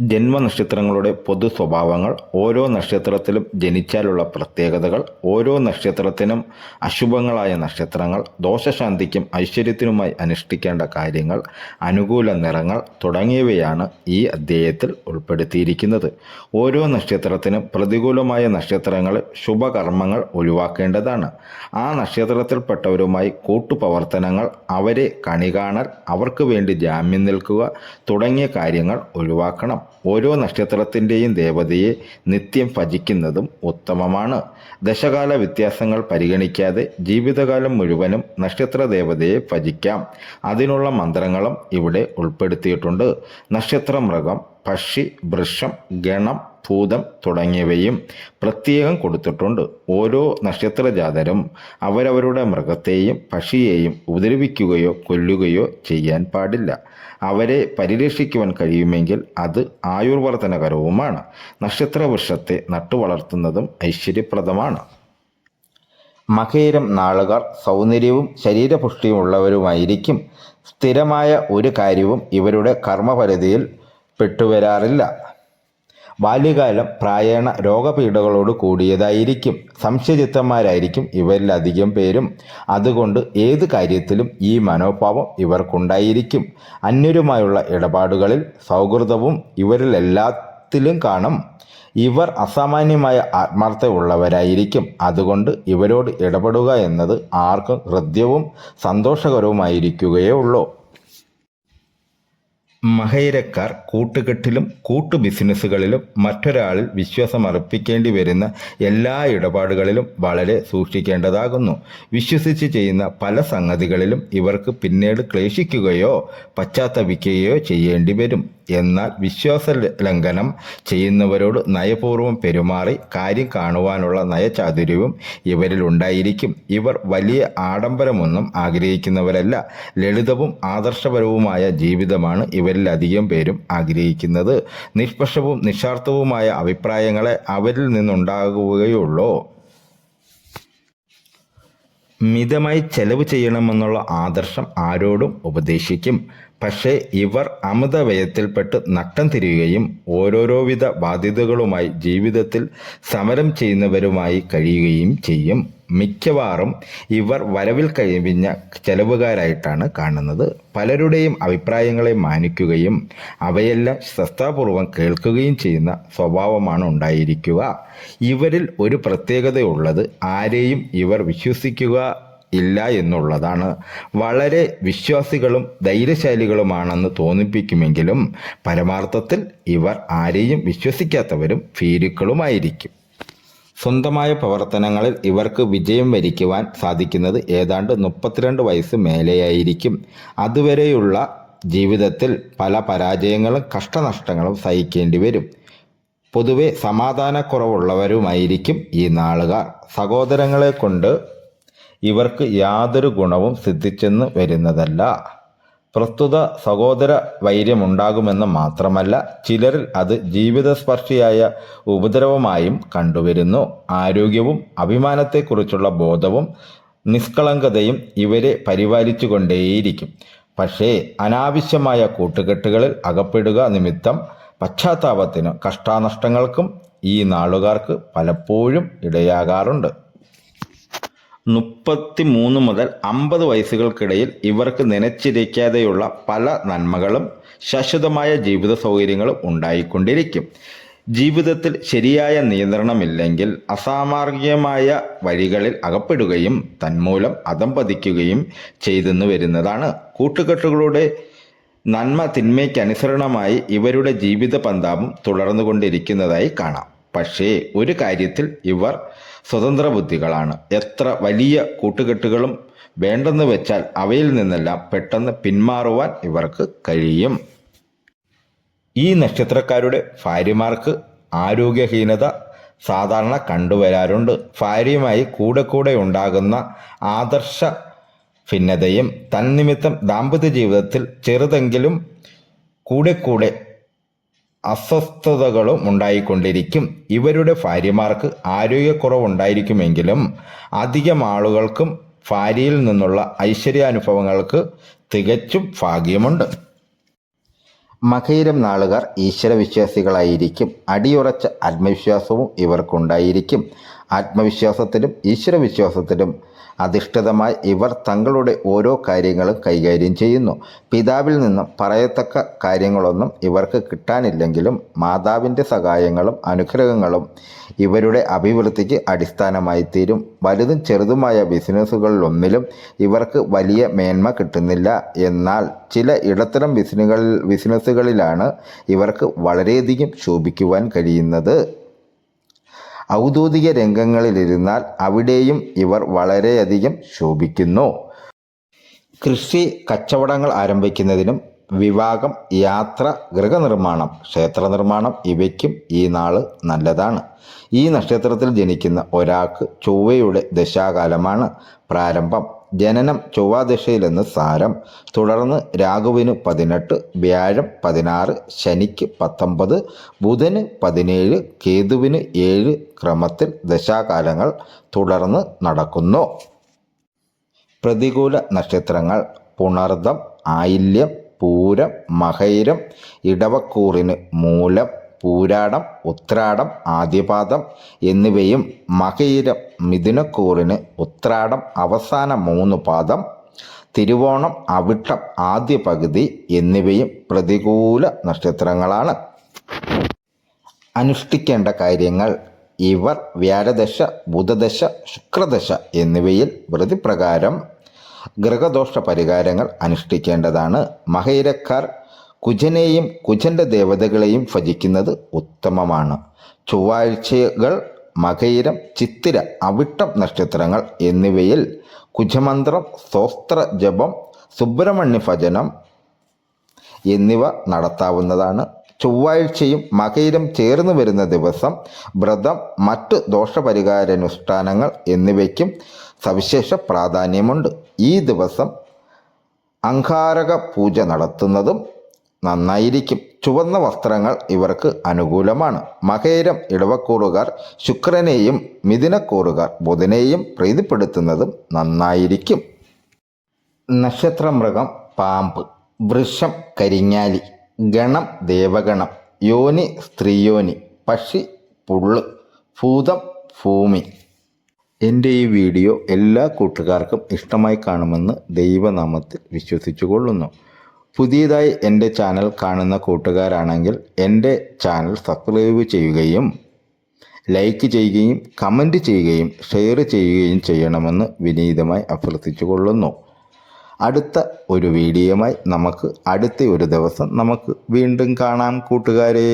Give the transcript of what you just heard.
ജന്മനക്ഷത്രങ്ങളുടെ പൊതു സ്വഭാവങ്ങൾ ഓരോ നക്ഷത്രത്തിലും ജനിച്ചാലുള്ള പ്രത്യേകതകൾ ഓരോ നക്ഷത്രത്തിനും അശുഭങ്ങളായ നക്ഷത്രങ്ങൾ ദോഷശാന്തിക്കും ഐശ്വര്യത്തിനുമായി അനുഷ്ഠിക്കേണ്ട കാര്യങ്ങൾ അനുകൂല നിറങ്ങൾ തുടങ്ങിയവയാണ് ഈ അധ്യായത്തിൽ ഉൾപ്പെടുത്തിയിരിക്കുന്നത്. ഓരോ നക്ഷത്രത്തിനും പ്രതികൂലമായ നക്ഷത്രങ്ങളിൽ ശുഭകർമ്മങ്ങൾ ഒഴിവാക്കേണ്ടതാണ്. ആ നക്ഷത്രത്തിൽപ്പെട്ടവരുമായി കൂട്ടുപ്രവർത്തനങ്ങൾ അവരെ കണികാണൽ അവർക്ക് വേണ്ടി ജാമ്യം നിൽക്കുക തുടങ്ങിയ കാര്യങ്ങൾ ഒഴിവാക്കണം. ഓരോ നക്ഷത്രത്തിന്റെയും ദേവതയെ നിത്യം ഭജിക്കുന്നതും ഉത്തമമാണ്. ദശകാല വ്യത്യാസങ്ങൾ പരിഗണിക്കാതെ ജീവിതകാലം മുഴുവനും നക്ഷത്ര ദേവതയെ ഭജിക്കാം. അതിനുള്ള മന്ത്രങ്ങളും ഇവിടെ ഉൾപ്പെടുത്തിയിട്ടുണ്ട്. നക്ഷത്ര മൃഗം പക്ഷി വൃക്ഷം ഗണം ഭൂതം തുടങ്ങിയവയും പ്രത്യേകം കൊടുത്തിട്ടുണ്ട്. ഓരോ നക്ഷത്രജാതരും അവരവരുടെ മൃഗത്തെയും പക്ഷിയെയും ഉപദ്രവിക്കുകയോ കൊല്ലുകയോ ചെയ്യാൻ പാടില്ല. അവരെ പരിരക്ഷിക്കുവാൻ കഴിയുമെങ്കിൽ അത് ആയുർവർദ്ധനകരവുമാണ് നക്ഷത്രവൃക്ഷത്തെ നട്ടുവളർത്തുന്നതും ഐശ്വര്യപ്രദമാണ്. മകയിരം നാളുകാർ സൗന്ദര്യവും ശരീരപുഷ്ടിയും ഉള്ളവരുമായിരിക്കും സ്ഥിരമായ ഒരു കാര്യവും ഇവരുടെ കർമ്മപരിധിയിൽ പെട്ടുവരാറില്ല. ബാല്യകാലം പ്രായണ രോഗപീഠകളോട് കൂടിയതായിരിക്കും. സംശയചിത്തന്മാരായിരിക്കും ഇവരിലധികം പേരും. അതുകൊണ്ട് ഏത് കാര്യത്തിലും ഈ മനോഭാവം ഇവർക്കുണ്ടായിരിക്കും. അന്യരുമായുള്ള ഇടപാടുകളിൽ സൗഹൃദവും ഇവരിലെല്ലാത്തിലും കാണും. ഇവർ അസാമാന്യമായ ആത്മാർത്ഥമുള്ളവരായിരിക്കും അതുകൊണ്ട് ഇവരോട് ഇടപെടുക എന്നത് ആർക്കും ഹൃദ്യവും സന്തോഷകരവുമായിരിക്കുകയേ ഉള്ളൂ. മഹൈരക്കാർ കൂട്ടുകെട്ടിലും കൂട്ടു ബിസിനസ്സുകളിലും മറ്റൊരാളിൽ വിശ്വാസം അർപ്പിക്കേണ്ടി വരുന്ന എല്ലാ ഇടപാടുകളിലും വളരെ സൂക്ഷിക്കേണ്ടതാകുന്നു. വിശ്വസിച്ച് ചെയ്യുന്ന പല സംഗതികളിലും ഇവർക്ക് പിന്നീട് ക്ലേശിക്കുകയോ പശ്ചാത്തപിക്കുകയോ ചെയ്യേണ്ടി വരും. എന്നാൽ വിശ്വാസ ലംഘനം ചെയ്യുന്നവരോട് നയപൂർവം പെരുമാറി കാര്യം കാണുവാനുള്ള നയചാതുര്യവും ഇവരിൽ ഉണ്ടായിരിക്കും. ഇവർ വലിയ ആഡംബരമൊന്നും ആഗ്രഹിക്കുന്നവരല്ല. ലളിതവും ആദർശപരവുമായ ജീവിതമാണ് ഇവരിൽ അധികം പേരും ആഗ്രഹിക്കുന്നത്. നിഷ്പക്ഷവും നിസ്വാർത്ഥവുമായ അഭിപ്രായങ്ങളെ അവരിൽ നിന്നുണ്ടാകുകയുള്ളൂ. മിതമായി ചെലവ് ചെയ്യണമെന്നുള്ള ആദർശം ആരോടും ഉപദേശിക്കും. പക്ഷേ ഇവർ അമിതവ്യയത്തിൽപ്പെട്ട് നട്ടം തിരിയുകയും ഓരോരോവിധ ബാധ്യതകളുമായി ജീവിതത്തിൽ സമരം ചെയ്യുന്നവരുമായി കഴിയുകയും ചെയ്യും. മിക്കവാറും ഇവർ വരവിൽ കഴിഞ്ഞ ചെലവുകാരായിട്ടാണ് കാണുന്നത്. പലരുടെയും അഭിപ്രായങ്ങളെ മാനിക്കുകയും അവയെല്ലാം ശ്രദ്ധാപൂർവം കേൾക്കുകയും ചെയ്യുന്ന സ്വഭാവമാണ് ഉണ്ടായിരിക്കുക. ഇവരിൽ ഒരു പ്രത്യേകതയുള്ളത് ആരെയും ഇവർ വിശ്വസിക്കുക ഇല്ല എന്നുള്ളതാണ്. വളരെ വിശ്വാസികളും ധൈര്യശാലികളുമാണെന്ന് തോന്നിപ്പിക്കുമെങ്കിലും പരമാർത്ഥത്തിൽ ഇവർ ആരെയും വിശ്വസിക്കാത്തവരും ഭീരുക്കളുമായിരിക്കും. സ്വന്തമായ പ്രവർത്തനങ്ങളിൽ ഇവർക്ക് വിജയം വരിക്കുവാൻ സാധിക്കുന്നത് ഏതാണ്ട് മുപ്പത്തിരണ്ട് വയസ്സ് മേലെയായിരിക്കും. അതുവരെയുള്ള ജീവിതത്തിൽ പല പരാജയങ്ങളും കഷ്ടനഷ്ടങ്ങളും സഹിക്കേണ്ടി വരും. പൊതുവെ സമാധാനക്കുറവുള്ളവരുമായിരിക്കും ഈ നാളുകാർ. സഹോദരങ്ങളെ കൊണ്ട് ഇവർക്ക് യാതൊരു ഗുണവും സിദ്ധിച്ചെന്ന് വരുന്നതല്ല. പ്രസ്തുത സഹോദര വൈര്യമുണ്ടാകുമെന്ന് മാത്രമല്ല ചിലരിൽ അത് ജീവിതസ്പർശിയായ ഉപദ്രവമായും കണ്ടുവരുന്നു. ആരോഗ്യവും അഭിമാനത്തെക്കുറിച്ചുള്ള ബോധവും നിഷ്കളങ്കതയും ഇവരെ പരിപാലിച്ചുകൊണ്ടേയിരിക്കും. പക്ഷേ അനാവശ്യമായ കൂട്ടുകെട്ടുകളിൽ അകപ്പെടുക നിമിത്തം പശ്ചാത്താപത്തിനും കഷ്ടാനഷ്ടങ്ങൾക്കും ഈ നാളുകാർക്ക് പലപ്പോഴും ഇടയാകാറുണ്ട്. മുപ്പത്തി മൂന്ന് മുതൽ അമ്പത് വയസ്സുകൾക്കിടയിൽ ഇവർക്ക് നനച്ചിരിക്കാതെയുള്ള പല നന്മകളും ശാശ്വതമായ ജീവിത സൗകര്യങ്ങളും ഉണ്ടായിക്കൊണ്ടിരിക്കും. ജീവിതത്തിൽ ശരിയായ നിയന്ത്രണമില്ലെങ്കിൽ അസാമാർഗികമായ വഴികളിൽ അകപ്പെടുകയും തന്മൂലം അധംപതിക്കുകയും ചെയ്തെന്ന് വരുന്നതാണ്. കൂട്ടുകെട്ടുകളുടെ നന്മ തിന്മയ്ക്ക് അനുസരണമായി ഇവരുടെ ജീവിത പന്താപം തുടർന്നുകൊണ്ടിരിക്കുന്നതായി കാണാം. പക്ഷേ ഒരു കാര്യത്തിൽ ഇവർ സ്വതന്ത്ര ബുദ്ധികളാണ് എത്ര വലിയ കൂട്ടുകെട്ടുകളും വേണ്ടെന്ന് വെച്ചാൽ അവയിൽ നിന്നെല്ലാം പെട്ടെന്ന് പിന്മാറുവാൻ ഇവർക്ക് കഴിയും. ഈ നക്ഷത്രക്കാരുടെ ഭാര്യമാർക്ക് ആരോഗ്യഹീനത സാധാരണ കണ്ടുവരാറുണ്ട്. ഭാര്യയുമായി കൂടെ കൂടെ ഉണ്ടാകുന്ന ആദർശ ഭിന്നതയും തന്നിമിത്തം ദാമ്പത്യ ജീവിതത്തിൽ ചെറുതെങ്കിലും കൂടെ കൂടെ അസ്വസ്ഥതകളും ഉണ്ടായിക്കൊണ്ടിരിക്കും. ഇവരുടെ ഭാര്യമാർക്ക് ആരോഗ്യക്കുറവുണ്ടായിരിക്കുമെങ്കിലും അധികം ആളുകൾക്കും ഭാര്യയിൽ നിന്നുള്ള ഐശ്വര്യാനുഭവങ്ങൾക്ക് തികച്ചും ഭാഗ്യമുണ്ട്. മകയിരം നാളുകാർ ഈശ്വരവിശ്വാസികളായിരിക്കും. അടിയുറച്ച ആത്മവിശ്വാസവും ഇവർക്കുണ്ടായിരിക്കും. ആത്മവിശ്വാസത്തിലും ഈശ്വരവിശ്വാസത്തിലും അധിഷ്ഠിതമായി ഇവർ തങ്ങളുടെ ഓരോ കാര്യങ്ങളും കൈകാര്യം ചെയ്യുന്നു. പിതാവിൽ നിന്നും പറയത്തക്ക കാര്യങ്ങളൊന്നും ഇവർക്ക് കിട്ടാനില്ലെങ്കിലും മാതാവിന്റെ സഹായങ്ങളും അനുഗ്രഹങ്ങളും ഇവരുടെ അഭിവൃദ്ധിക്ക് അടിസ്ഥാനമായി തീരും. വലുതും ചെറുതുമായ ബിസിനസ്സുകളിലൊന്നിലും ഇവർക്ക് വലിയ മേന്മ കിട്ടുന്നില്ല. എന്നാൽ ചില ഇടത്തരം ബിസിനുകളിൽ ബിസിനസ്സുകളിലാണ് ഇവർക്ക് വളരെയധികം ശോഭിക്കുവാൻ കഴിയുന്നത്. ഔദ്യോഗിക രംഗങ്ങളിലിരുന്നാൽ അവിടെയും ഇവർ വളരെയധികം ശോഭിക്കുന്നു. കൃഷി കച്ചവടങ്ങൾ ആരംഭിക്കുന്നതിനും വിവാഹം യാത്ര ഗൃഹനിർമ്മാണം ക്ഷേത്ര നിർമ്മാണം ഇവയ്ക്കും ഈ നാൾ നല്ലതാണ്. ഈ നക്ഷത്രത്തിൽ ജനിക്കുന്ന ഒരാൾക്ക് ചൊവ്വയുടെ ദശാകാലമാണ് പ്രാരംഭം. ജനനം ചൊവ്വാദശയിലെന്ന് സാരം. തുടർന്ന് രാഘുവിന് പതിനെട്ട് വ്യാഴം പതിനാറ് ശനിക്ക് പത്തൊമ്പത് ബുധന് പതിനേഴ് കേതുവിന് ഏഴ് ക്രമത്തിൽ ദശാകാലങ്ങൾ തുടർന്ന് നടക്കുന്നു. പ്രതികൂല നക്ഷത്രങ്ങൾ പുണർദം ആയില്യം പൂരം മഹൈരം ഇടവക്കൂറിന് മൂലം പൂരാടം ഉത്രാടം ആദ്യപാദം എന്നിവയും മകയിരം മിഥുനക്കൂറിന് ഉത്രാടം അവസാന മൂന്ന് പാദം തിരുവോണം അവിട്ടം ആദ്യ പകുതി എന്നിവയും പ്രതികൂല നക്ഷത്രങ്ങളാണ്. അനുഷ്ഠിക്കേണ്ട കാര്യങ്ങൾ ഇവർ വ്യാഴദശ ബുധദശ ശുക്രദശ എന്നിവയിൽ പ്രതിപ്രകാരം ഗ്രഹദോഷ പരിഹാരങ്ങൾ അനുഷ്ഠിക്കേണ്ടതാണ്. മഹൈരക്കാർ കുജനെയും കുജന്റെ ദേവതകളെയും ഭജിക്കുന്നത് ഉത്തമമാണ്. ചൊവ്വാഴ്ചകൾ മകയിരം ചിത്തിര അവിട്ടം നക്ഷത്രങ്ങൾ എന്നിവയിൽ കുജമന്ത്രം സ്തോത്ര ജപം സുബ്രഹ്മണ്യ ഭജനം എന്നിവ നടത്താവുന്നതാണ്. ചൊവ്വാഴ്ചയും മകയിരം ചേർന്ന് വരുന്ന ദിവസം വ്രതം മറ്റ് ദോഷപരിഹാരാനുഷ്ഠാനങ്ങൾ എന്നിവയ്ക്കും സവിശേഷ പ്രാധാന്യമുണ്ട്. ഈ ദിവസം അങ്കാരക പൂജ നടത്തുന്നതും നന്നായിരിക്കും. ചുവന്ന വസ്ത്രങ്ങൾ ഇവർക്ക് അനുകൂലമാണ്. മകേരം ഇടവക്കൂറുകാർ ശുക്രനെയും മിഥുനക്കൂറുകാർ ബുധനെയും പ്രീതിപ്പെടുത്തുന്നതും നന്നായിരിക്കും. നക്ഷത്രമൃഗം പാമ്പ് വൃഷം കരിങ്ങാലി ഗണം ദേവഗണം യോനി സ്ത്രീയോനി പക്ഷി പുള്ള് ഭൂതം ഭൂമി. എന്റെ ഈ വീഡിയോ എല്ലാ കൂട്ടുകാർക്കും ഇഷ്ടമായി കാണുമെന്ന് ദൈവനാമത്തിൽ വിശ്വസിച്ചു കൊള്ളുന്നു പുതിയതായി എന്റെ ചാനൽ കാണുന്ന കൂട്ടുകാരാണെങ്കിൽ എന്റെ ചാനൽ സബ്സ്ക്രൈബ് ചെയ്യുകയും ലൈക്ക് ചെയ്യുകയും കമന്റ് ചെയ്യുകയും ഷെയർ ചെയ്യുകയും ചെയ്യണമെന്ന് വിനീതമായി അഭ്യർത്ഥിച്ചു കൊള്ളുന്നു അടുത്ത ഒരു വീഡിയോയുമായി നമുക്ക് അടുത്ത ഒരു ദിവസം നമുക്ക് വീണ്ടും കാണാം കൂട്ടുകാരെ.